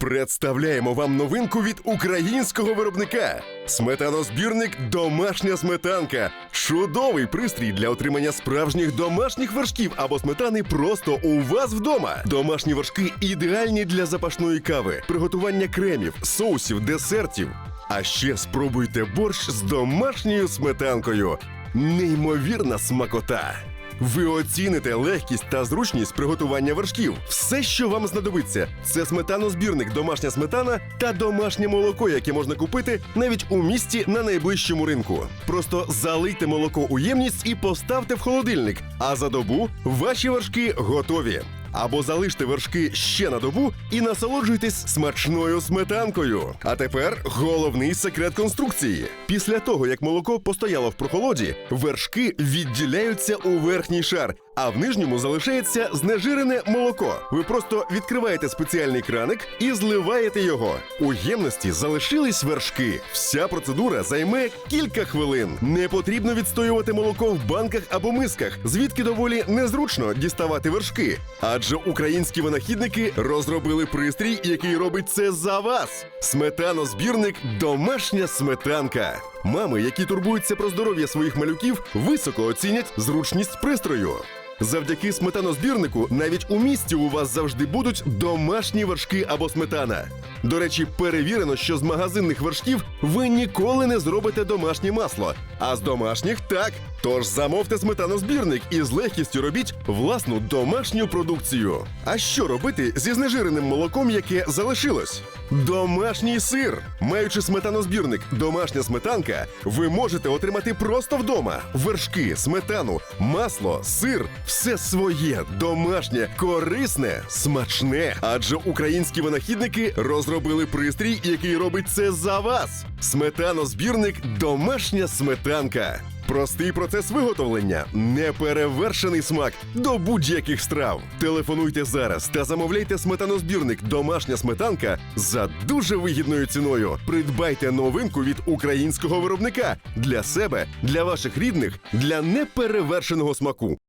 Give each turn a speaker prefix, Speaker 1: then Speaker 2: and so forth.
Speaker 1: Представляємо вам новинку від українського виробника. Сметанозбірник Домашня сметанка. Чудовий пристрій для отримання справжніх домашніх вершків або сметани просто у вас вдома. Домашні вершки ідеальні для запашної кави, приготування кремів, соусів, десертів. А ще спробуйте борщ з домашньою сметанкою. Неймовірна смакота. Ви оціните легкість та зручність приготування вершків. Все, що вам знадобиться, це сметанозбірник, домашня сметана та домашнє молоко, яке можна купити навіть у місті на найближчому ринку. Просто залийте молоко у ємність і поставте в холодильник. А за добу ваші вершки готові. Або залиште вершки ще на добу і насолоджуйтесь смачною сметанкою. А тепер головний секрет конструкції. Після того, як молоко постояло в прохолоді, вершки відділяються у верхній шар, а в нижньому залишається знежирене молоко. Ви просто відкриваєте спеціальний краник і зливаєте його. У ємності залишились вершки. Вся процедура займе кілька хвилин. Не потрібно відстоювати молоко в банках або мисках, звідки доволі незручно діставати вершки. Адже українські винахідники розробили пристрій, який робить це за вас. Сметанозбірник домашня сметанка. Мами, які турбуються про здоров'я своїх малюків, високо оцінять зручність пристрою. Завдяки сметанозбірнику навіть у місті у вас завжди будуть домашні вершки або сметана. До речі, перевірено, що з магазинних вершків ви ніколи не зробите домашнє масло, а з домашніх так. Тож замовте сметанозбірник і з легкістю робіть власну домашню продукцію. А що робити зі знежиреним молоком, яке залишилось? Домашній сир. Маючи сметанозбірник, домашня сметанка, ви можете отримати просто вдома вершки, сметану, масло, сир все своє, домашнє, корисне, смачне. Адже українські винахідники розробили пристрій, який робить це за вас. Сметанозбірник домашня сметанка. Простий процес виготовлення, неперевершений смак до будь-яких страв. Телефонуйте зараз та замовляйте сметанозбірник Домашня сметанка за дуже вигідною ціною. Придбайте новинку від українського виробника для себе, для ваших рідних, для неперевершеного смаку.